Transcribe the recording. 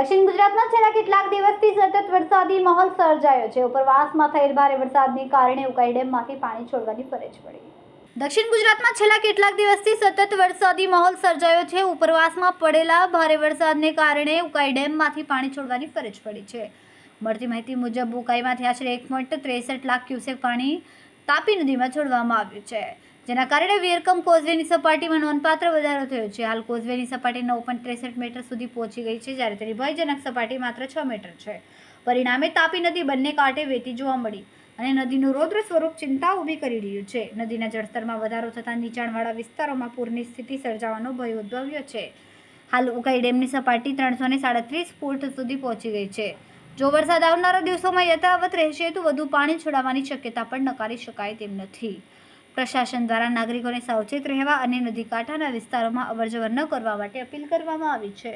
દક્ષિણ ગુજરાતમાં છેલ્લા કેટલાક દિવસથી સતત વરસાદી માહોલ સર્જાયો છે. ઉપરવાસમાં થયેલ ભારે વરસાદને કારણે ઉકાઈ ડેમમાંથી પાણી છોડવાની ફરજ પડી. દક્ષિણ ગુજરાતમાં છેલ્લા કેટલાક દિવસથી સતત વરસાદી માહોલ સર્જાયો છે. ઉપરવાસમાં પડેલા ભારે વરસાદને કારણે ઉકાઈ ડેમમાંથી પાણી છોડવાની ફરજ પડી છે. મળતી માહિતી મુજબ ઉકાઈમાંથી આશરે એક પોઈન્ટ ત્રેસઠ લાખ ક્યુસેક પાણી તાપી નદીમાં છોડવામાં આવ્યું છે. જેના કારણે વેરકમ કોઝવેની સપાટીમાં નોંધપાત્ર વધારો થયો છે. હાલ કોઝવેની સપાટી નવ પોઈન્ટ ત્રેસઠ મીટર સુધી પહોંચી ગઈ છે, જ્યારે તેની ભયજનક સપાટી માત્ર છ મીટર છે. પરિણામે તાપી નદી બંને કાંઠે વહેતી જોવા મળી અને નદીનું રૌદ્ર સ્વરૂપ ચિંતા ઊભી કરી રહ્યું છે. નદીના જળસ્તરમાં વધારો થતાં નીચાણવાળા વિસ્તારોમાં પૂરની સ્થિતિ સર્જાવાનો ભય ઉદ્ભવ્યો છે. હાલ ઉકાઈ ડેમની સપાટી ત્રણસો ને સાડત્રીસ ફૂટ સુધી પહોંચી ગઈ છે. જો વરસાદ આવનારા દિવસોમાં યથાવત રહેશે તો વધુ પાણી છોડાવવાની શક્યતા પણ નકારી શકાય તેમ નથી. પ્રશાસન દ્વારા નાગરિકોને સાવચેત રહેવા અને નદી કાંઠાના વિસ્તારોમાં અવરજવર ન કરવા માટે અપીલ કરવામાં આવી છે.